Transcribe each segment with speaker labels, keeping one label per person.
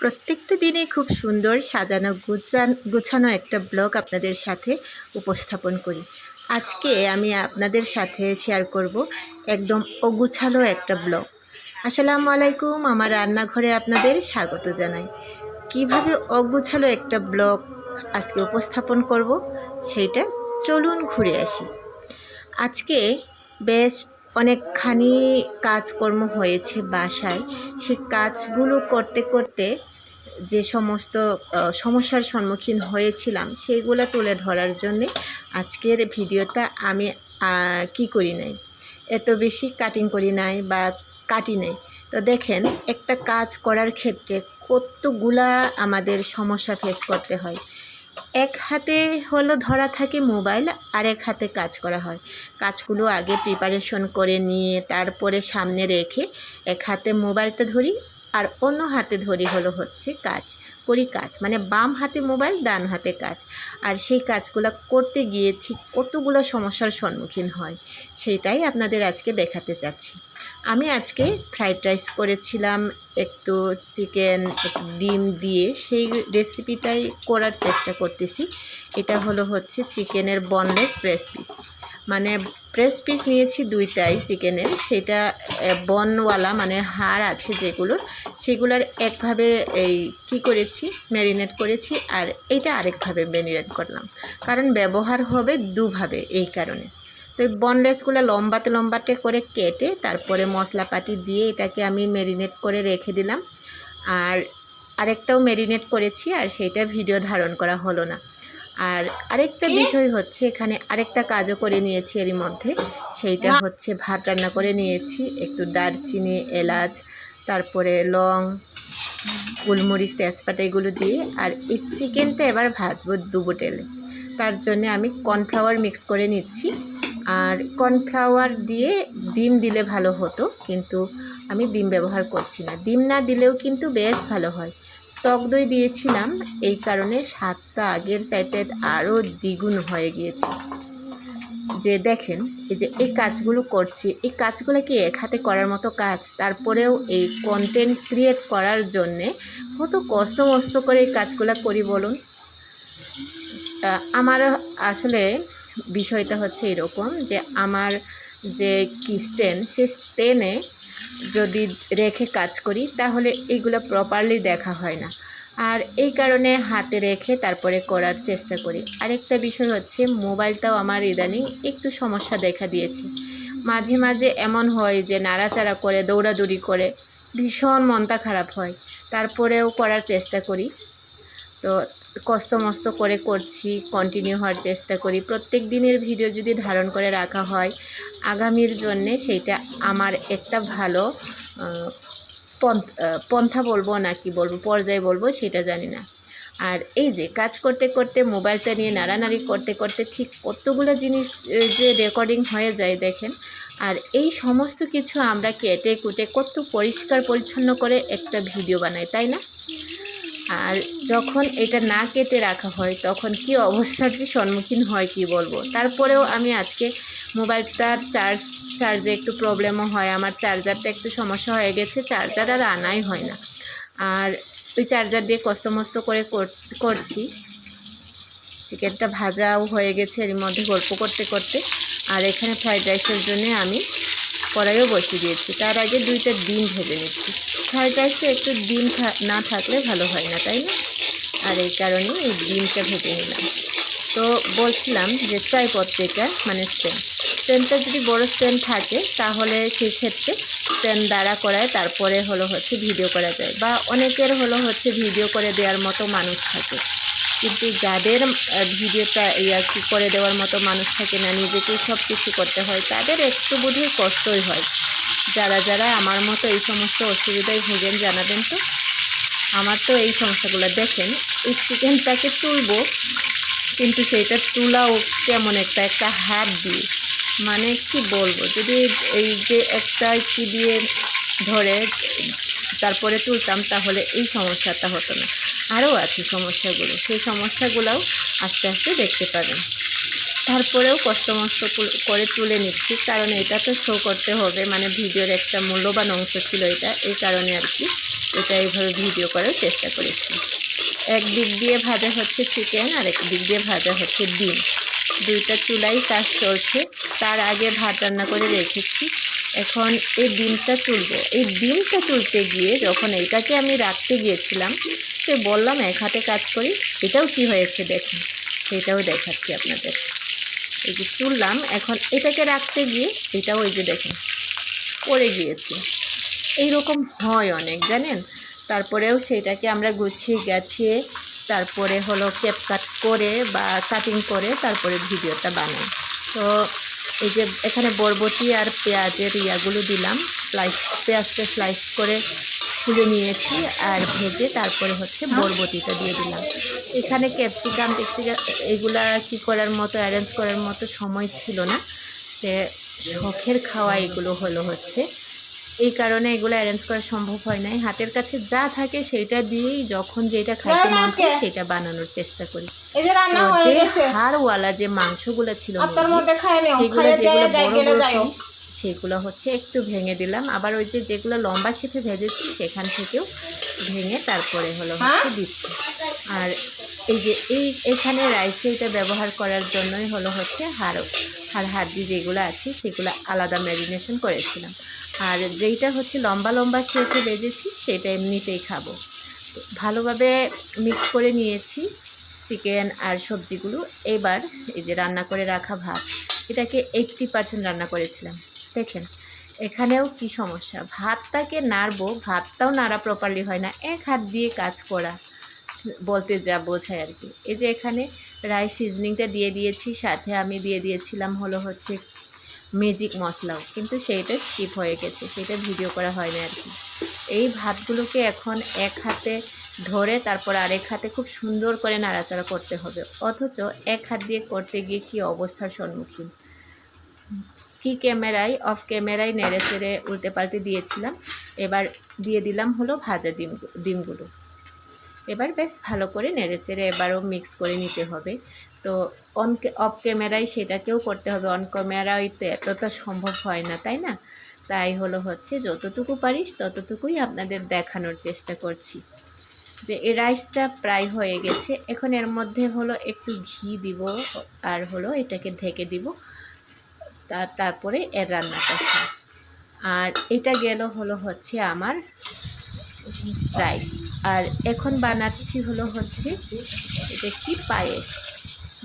Speaker 1: প্রত্যেকটা দিনে খুব সুন্দর সাজানো, গুছান, গুছানো একটা ব্লগ আপনাদের সাথে উপস্থাপন করি। আজকে আমি আপনাদের সাথে শেয়ার করব একদম অগুছালো একটা ব্লগ। আসসালামু আলাইকুম, আমার রান্নাঘরে আপনাদের স্বাগত জানাই। কীভাবে অগুছালো একটা ব্লগ আজকে উপস্থাপন করব, সেইটা চলুন ঘুরে আসি। আজকে বেশ অনেকখানি কাজকর্ম হয়েছে বাসায়। সেই কাজগুলো করতে করতে যে সমস্ত সমস্যার সম্মুখীন হয়েছিলাম সেইগুলো তুলে ধরার জন্যে আজকের ভিডিওটা আমি কি করি নাই? এত বেশি কাটিং করি নাই বা কাটি নাই। তো দেখেন, একটা কাজ করার ক্ষেত্রে কতগুলা আমাদের সমস্যা ফেস করতে হয়। এক হাতে হলো ধরা থাকে মোবাইল, আর এক হাতে কাজ করা হয়। কাজগুলো আগে প্রিপারেশন করে নিয়ে তারপরে সামনে রেখে এক হাতে মোবাইলটা ধরি, আর অন্য হাতে ধরি হলো হচ্ছে কাজ। করি কাজ মানে বাম হাতে মোবাইল, ডান হাতে কাজ। আর সেই কাজগুলো করতে গিয়ে ঠিক কতগুলো সমস্যার সম্মুখীন হয় সেটাই আপনাদের আজকে দেখাতে চাচ্ছি। আমি আজকে ফ্রাইড রাইস করেছিলাম, একটু চিকেন ডিম দিয়ে সেই রেসিপিটাই করার চেষ্টা করতেছি। এটা হলো হচ্ছে চিকেনের বনলেস প্রেস পিস মানে প্রেস পিস নিয়েছি দুইটাই চিকেনের সেটা বনওয়ালা মানে হাড় আছে যেগুলো, সেগুলোর একভাবে এই কি করেছি ম্যারিনেট করেছি, আর এটা আরেকভাবে ম্যারিনেট করলাম। কারণ ব্যবহার হবে দুভাবে এই কারণে। তো বনলেসগুলো লম্বাতে লম্বাতে করে কেটে, তারপরে মশলাপাতি দিয়ে এটাকে আমি ম্যারিনেট করে রেখে দিলাম। আর আরেকটাও ম্যারিনেট করেছি, আর সেইটা ভিডিও ধারণ করা হলো না। আর আরেকটা বিষয় হচ্ছে এখানে আরেকটা কাজও করে নিয়েছি এরই মধ্যে। সেইটা হচ্ছে ভাত রান্না করে নিয়েছি। একটু দারচিনি এলাচ তারপরে লং গোলমরিচ তেজপাতা এগুলো দিয়ে। আর এই চিকেনটা এবার ভাজবো দুবো তেলে। তার জন্য আমি কর্নফ্লাওয়ার মিক্স করে নিচ্ছি। আর কর্নফ্লাওয়ার দিয়ে ডিম দিলে ভালো হতো কিন্তু আমি ডিম ব্যবহার করছি না। ডিম না দিলেও কিন্তু বেশ ভালো হয়। টক দই দিয়েছিলাম, এই কারণে স্বাদটা আগের চাইতে আরও দ্বিগুণ হয়ে গিয়েছে। যে দেখেন, এই যে এই কাজগুলো করছি, এই কাজগুলো কি এক হাতে করার মতো কাজ? তারপরেও এই কন্টেন্ট ক্রিয়েট করার জন্যে কত কষ্ট মস্ত করে এই কাজগুলো করি বলুন? আমার আসলে বিষয়টা হচ্ছে এরকম যে আমার যে কি স্টেন সে স্টেনে যদি রেখে কাজ করি, তাহলে এগুলো প্রপারলি দেখা হয় না। আর এই কারণে হাতে রেখে তারপরে করার চেষ্টা করি। আরেকটা বিষয় হচ্ছে, মোবাইলটাও আমার ইদানিং একটু সমস্যা দেখা দিয়েছে। মাঝে মাঝে এমন হয় যে নাড়াচাড়া করে, দৌড়াদৌড়ি করে, ভীষণ মনটা খারাপ হয়। তারপরেও করার চেষ্টা করি। তো কষ্ট মস্ত করে করছি কন্টিনিউ হওয়ার চেষ্টা করি। প্রত্যেক দিনের ভিডিও যদি ধারণ করে রাখা হয়, আগামীর জন্যে সেইটা আমার একটা ভালো পন্থা বলব না কি বলব, পর্যায়ে বলব সেটা জানি না। আর এই যে কাজ করতে করতে মোবাইলটা নিয়ে নাড়ানাড়ি করতে করতে ঠিক কতগুলো জিনিস যে রেকর্ডিং হয়ে যায় দেখেন। আর এই সমস্ত কিছু আমরা কেটে কুটে কত পরিষ্কার পরিচ্ছন্ন করে একটা ভিডিও বানাই, তাই না? আর যখন এটা না কেটে রাখা হয়, তখন কি অবস্থার যে সম্মুখীন হয় কি বলব? তারপরেও আমি আজকে মোবাইলটার চার্জ, চার্জে একটু প্রবলেমও হয়, আমার চার্জারটা একটু সমস্যা হয়ে গেছে, চার্জার আর আনাই হয় না। আর ওই চার্জার দিয়ে কষ্ট মস্ত করে কর- করছি। চিকেনটা ভাজাও হয়ে গেছে এর মধ্যে গল্প করতে করতে। আর এখানে ফ্রাইড রাইসের জন্য আমি কড়াইও বসিয়ে দিয়েছি। তার আগে দুইটা ডিম ভেজে নিচ্ছি। ফ্রাইড রাইসে একটু ডিম না থাকলে ভালো হয় না, তাই না? আর এই কারণে এই ডিমটা ভেজে নিলাম। তো বলছিলাম যে ট্রাইপত্রিকা মানে স্ট্যান্ড স্ট্যান্ডটা যদি বড় স্ট্যান্ড থাকে, তাহলে সেই ক্ষেত্রে স্ট্যান্ড দ্বারা করায়, তারপরে হলো হচ্ছে ভিডিও করা যায়। বা অনেকের হলো হচ্ছে ভিডিও করে দেওয়ার মতো মানুষ থাকে। কিন্তু যাদের ভিডিওটা ইয়া করে দেওয়ার মতো মানুষ থাকে না, নিজেকেই সব কিছু করতে হয়, তাদের একটু বোধহয় কষ্টই হয়। যারা যারা আমার মতো এই সমস্ত অসুবিধায় ভোগেন, জানাবেন তো? আমার তো এই সমস্যাগুলো দেখেন, এই চিকেনটাকে তুলবো, কিন্তু সেইটা তুলাও কেমন একটা একটা হাত দিয়ে। মানে কি বলব, যদি এই যে একটা কি দিয়ে ধরে তারপরে তুলতাম, তাহলে এই সমস্যাটা হতো না। আরও আছে সমস্যাগুলো, সেই সমস্যাগুলোও আস্তে আস্তে দেখতে পাবেন। তারপরেও কষ্ট মষ্ট কুল- করে তুলে নিচ্ছি, কারণ এটা তো শো করতে হবে মানে ভিডিওর একটা মূল্যবান অংশ ছিল এটা, এই কারণে আর কি এটা এইভাবে ভিডিও করার চেষ্টা করেছি। এক দিক দিয়ে ভাজা হচ্ছে চিকেন আর এক দিক দিয়ে ভাজা হচ্ছে ডিম। দুইটা চুলাই কাজ চলছে, তার আগে ভাত রান্না করে রেখেছি। এখন এই ডিমটা তুলবো। এই ডিমটা তুলতে গিয়ে যখন এটাকে আমি রাখতে গিয়েছিলাম, সে বললাম, এক হাতে কাজ করি। এটাও কি হয়েছে দেখুন সেটাও দেখাচ্ছি আপনাদের। এই যে তুললাম, এখন এটাকে রাখতে গিয়ে এটাও এই যে দেখুন, পড়ে গিয়েছে। এইরকম হয় অনেক, জানেন? তারপরেও সেটাকে আমরা গুছিয়ে গেছিয়ে তারপরে হলো কেপ কাট করে বা কাটিং করে তারপরে ভিডিওটা বানাই। তো এই যে এখানে বরবটি আর পেঁয়াজের ইয়াগুলো দিলাম, স্লাইস, পেঁয়াজটা স্লাইস করে খুলে নিয়েছি আর ভেজে তারপরে হচ্ছে বরবটিটা দিয়ে দিলাম। এখানে ক্যাপসিকাম টেক্সিকাম এগুলা কি করার মতো অ্যারেঞ্জ করার মতো সময় ছিল না। সে শখের খাওয়া এগুলো হলো হচ্ছে। এই কারণে এগুলো অ্যারেঞ্জ করা সম্ভব হয় নাই। হাতের কাছে যা থাকে সেটা দিয়েই যখন যেটা খাইতে মন চায় সেটা বানানোর চেষ্টা করি।
Speaker 2: যে হয়ে
Speaker 1: হাড়ওয়ালা যে মাংসগুলো ছিল
Speaker 2: আপনার মধ্যে খায় নিও
Speaker 1: সেগুলো যেগুলো বড়
Speaker 2: গেলে
Speaker 1: বড় সেগুলো হচ্ছে একটু ভেঙে দিলাম। আবার ওই যে যেগুলো লম্বা শেপে ভেজেছি সেখান থেকেও ভেঙে তারপরে হলো হচ্ছে
Speaker 2: হ্যাঁ?
Speaker 1: দিচ্ছি। আর এই যে এই এখানে রাইসে এটা ব্যবহার করার জন্যই হলো হচ্ছে হাড় হাড় হাড্ডি যেগুলো আছে সেগুলো আলাদা ম্যারিনেশন করেছিলাম। আর যেইটা হচ্ছে লম্বা লম্বা শেপে ভেজেছি সেটা এমনিতেই খাব। ভালোভাবে মিক্স করে নিয়েছি চিকেন আর সবজিগুলো। এবার এই যে রান্না করে রাখা ভাত এটাকে এইট্টি পার্সেন্ট রান্না করেছিলাম। দেখেন, এখানেও কি সমস্যা? ভাতটাকে নাড়বো, ভাতটাও নাড়া প্রপারলি হয় না। এক হাত দিয়ে কাজ করা, বলতে যা বোঝায় আর কি। এই যে এখানে রাইস সিজনিংটা দিয়ে দিয়েছি, সাথে আমি দিয়ে দিয়েছিলাম হলো হচ্ছে ম্যাজিক মশলাও। কিন্তু সেইটা স্কিপ হয়ে গেছে সেটা ভিডিও করা হয় না আর কি। এই ভাতগুলোকে এখন এক হাতে ধরে তারপর আরেক হাতে খুব সুন্দর করে নাড়াচাড়া করতে হবে। অথচ এক হাত দিয়ে করতে গিয়ে কী অবস্থার সম্মুখীন? কি ক্যামেরায়, অফ ক্যামেরায় নেড়ে চেড়ে উল্টে পাল্টে দিয়েছিলাম। এবার দিয়ে দিলাম হলো ভাজা ডিম, ডিমগুলো। এবার বেশ ভালো করে নেড়ে চেড়ে এবারও মিক্স করে নিতে হবে। তো অন অফ ক্যামেরায় সেটাকেও করতে হবে। অন ক্যামেরায় তো এতটা সম্ভব হয় না, তাই না? তাই হলো হচ্ছে যতটুকু পারিস ততটুকুই আপনাদের দেখানোর চেষ্টা করছি। যে এই রাইসটা প্রায় হয়ে গেছে। এখন এর মধ্যে হলো একটু ঘি দিব, আর হলো এটাকে ঢেকে দিব। তার তারপরে এর রান্নাটা শেষ। আর এটা গেল হলো হচ্ছে আমার রাইস আর এখন বানাচ্ছি হলো হচ্ছে এটা কি পায়েস।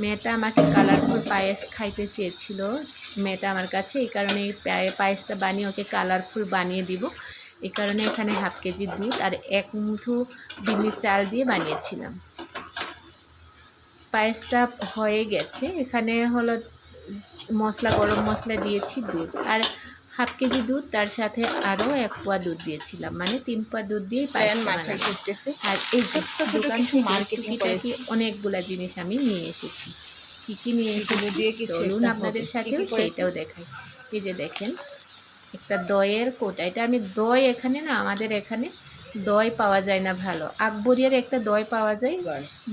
Speaker 1: মেয়েটা আমাকে কালারফুল পায়েস খাইতে চেয়েছিল। মেয়েটা আমার কাছে এই কারণে পায়েসটা বানিয়ে ওকে কালারফুল বানিয়ে দিব। এই কারণে এখানে হাফ কেজি দুধ আর এক মুঠো বিনি চাল দিয়ে বানিয়েছিলাম। পায়েসটা হয়ে গেছে। এখানে হলো মশলা গরম মশলা দিয়েছি দুধ। আর হাফ কেজি দুধ তার সাথে আরও এক পোয়া দুধ দিয়েছিলাম। মানে তিন পোয়া দুধ দিয়ে
Speaker 2: প্যান মাথায় ঘুরতেছে
Speaker 1: আর এই যে
Speaker 2: ছোট্ট
Speaker 1: দোকান
Speaker 2: করেছি।
Speaker 1: অনেকগুলা জিনিস আমি নিয়ে এসেছি। কী কী নিয়ে এসেছি?
Speaker 2: দিয়ে কিছু
Speaker 1: আপনাদের
Speaker 2: করেছি?
Speaker 1: সেইটাও দেখাই। এই যে দেখেন একটা দইয়ের কোটা। এটা আমি দই এখানে না আমাদের এখানে দই পাওয়া যায় না ভালো। আকবরিয়ার একটা দই পাওয়া যায়।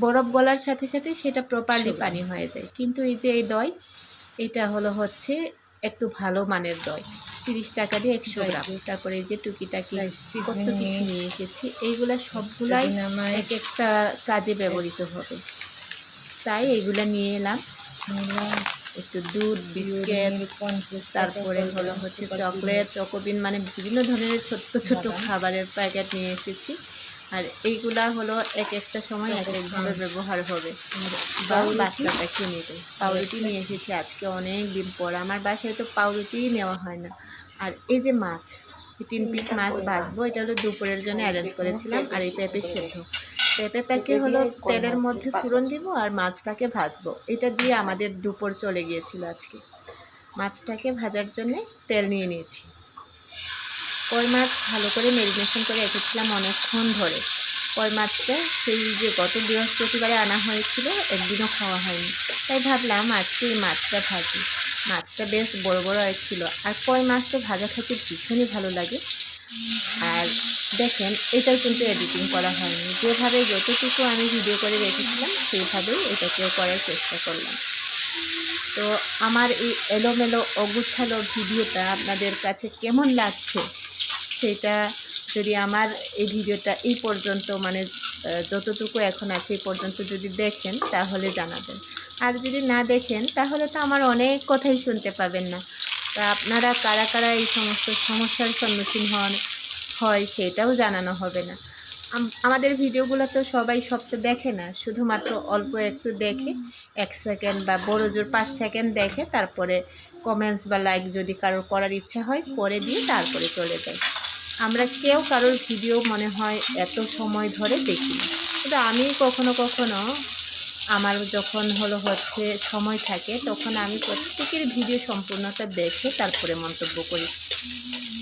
Speaker 1: বরফ গলার সাথে সাথে সেটা প্রপারলি পানি হয়ে যায়। কিন্তু এই যে এই দই এটা হলো হচ্ছে একটু ভালো মানের দই। তিরিশ টাকা দিয়ে একশো গ্রাম। তারপরে এই যে টুকিটাকি কত কিছু
Speaker 2: নিয়ে
Speaker 1: এসেছি এইগুলা সবগুলাই এক একটা কাজে ব্যবহৃত হবে। তাই এগুলা নিয়ে এলাম। একটু দুধ বিস্কিট তারপরে হলো হচ্ছে চকলেট চকোবিন মানে বিভিন্ন ধরনের ছোট্ট ছোট্ট খাবারের প্যাকেট নিয়ে এসেছি। আর এইগুলা হলো এক একটা সময় এক একভাবে ব্যবহার হবে। বা বাচ্চাটাকে নেবে পাউরুটি নিয়ে এসেছি আজকে অনেক দিন পর। আমার বাসায় তো পাউরুটিই নেওয়া হয় না। আর এই যে মাছ এই তিন পিস মাছ ভাজবো এটা হলো দুপুরের জন্য অ্যারেঞ্জ করেছিলাম। আর এই পেঁপে সেদ্ধ। পেঁপেটাকে হলো তেলের মধ্যে ফোড়ন দিব আর মাছটাকে ভাজবো। এটা দিয়ে আমাদের দুপুর চলে গিয়েছিল আজকে। মাছটাকে ভাজার জন্য তেল নিয়ে নিয়েছি। কই মাছ ভালো করে মেরিনেশন করে রেখেছিলাম অনেকক্ষণ ধরে। কই মাছটা সেই যে গত বৃহস্পতিবারে আনা হয়েছিল, একদিনও খাওয়া হয়নি। তাই ভাবলাম আজকে এই মাছটা ভাজি। মাছটা বেশ বড় বড় ছিল আর কই মাছটা ভাজা খেতে ভীষণই ভালো লাগে। আর দেখেন, এটাও কিন্তু এডিটিং করা হয়নি। যেভাবে যতটুকু আমি ভিডিও করে রেখেছিলাম সেইভাবেই এটাকে করার চেষ্টা করলাম। তো আমার এই এলোমেলো, অগুছালো ভিডিওটা আপনাদের কাছে কেমন লাগছে? সেটা যদি আমার এই ভিডিওটা এই পর্যন্ত মানে যতটুকু এখন আছে এই পর্যন্ত যদি দেখেন, তাহলে জানাবেন। আর যদি না দেখেন, তাহলে তো আমার অনেক কথাই শুনতে পাবেন না। তা আপনারা কারা কারা এই সমস্ত সমস্যার সম্মুখীন হন, হয় সেটাও জানানো হবে না। আমাদের ভিডিওগুলো তো সবাই সব তো দেখে না, শুধুমাত্র অল্প একটু দেখে, এক সেকেন্ড বা বড় জোর পাঁচ সেকেন্ড দেখে, তারপরে কমেন্টস বা লাইক যদি কারোর করার ইচ্ছা হয়, করে দিয়ে তারপরে চলে যায়। আমরা কেউ কারোর ভিডিও মনে হয় এত সময় ধরে দেখি কিন্তু আমি কখনো কখনো আমার যখন হলো হচ্ছে সময় থাকে, তখন আমি প্রত্যেকের ভিডিও সম্পূর্ণটা দেখে তারপরে মন্তব্য করি।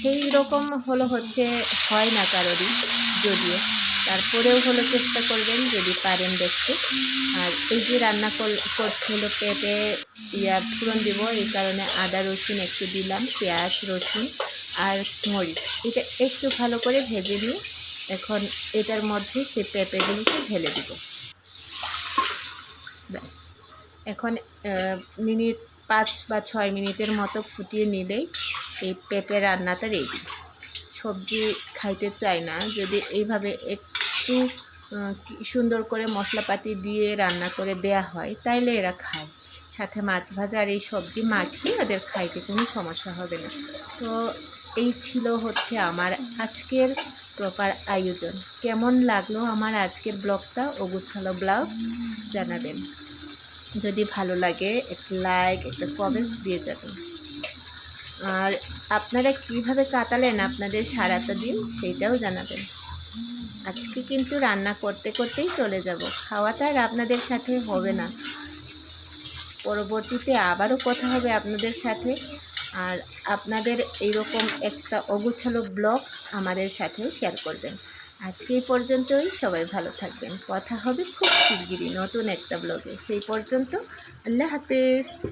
Speaker 1: সেই রকম হলো হচ্ছে হয় না কারোরই যদিও। তারপরেও হলো চেষ্টা করবেন যদি পারেন দেখতে। আর এই যে রান্না কর- করছি হলো পেঁপে, ইয়া, ফোড়ন দিব, এই কারণে আদা রসুন একটু দিলাম, পেঁয়াজ রসুন। আর মরিচ, এটা একটু ভালো করে ভেজে নিয়ে এখন এটার মধ্যে সেই পেঁপেগুলোকে ঢেলে দিব। ব্যাস। এখন মিনিট পাঁচ বা ছয় মিনিটের মতো ফুটিয়ে নিলেই এই পেঁপে রান্নাটা রেডি সবজি খাইতে চায় না, যদি এইভাবে একটু সুন্দর করে মশলাপাতি দিয়ে রান্না করে দেয়া হয়, তাইলে এরা খায়। সাথে মাছ ভাজা আর এই সবজি মাখিয়ে ওদের খাইতে কোনো সমস্যা হবে না। তো এই ছিল হচ্ছে আমার আজকের প্রপার আয়োজন। কেমন লাগল আমার আজকের ব্লগটা? ওগুছালো ব্লগ জানাবেন। যদি ভালো লাগে, একটা লাইক একটা কমেন্টস দিয়ে যাবেন। আর আপনারা কীভাবে কাটালেন আপনাদের সারাটা দিন সেইটাও জানাবেন। আজকে কিন্তু রান্না করতে করতেই চলে যাব। খাওয়াটা আর আপনাদের সাথে হবে না। পরবর্তীতে আবারও কথা হবে আপনাদের সাথে। আর আপনাদের এইরকম একটা অগুছালো ব্লগ আমাদের সাথেও শেয়ার করবেন। আজকে এই পর্যন্তই, সবাই ভালো থাকবেন। কথা হবে খুব শিগগিরই নতুন একটা ব্লগে। সেই পর্যন্ত, আল্লাহ হাফেজ।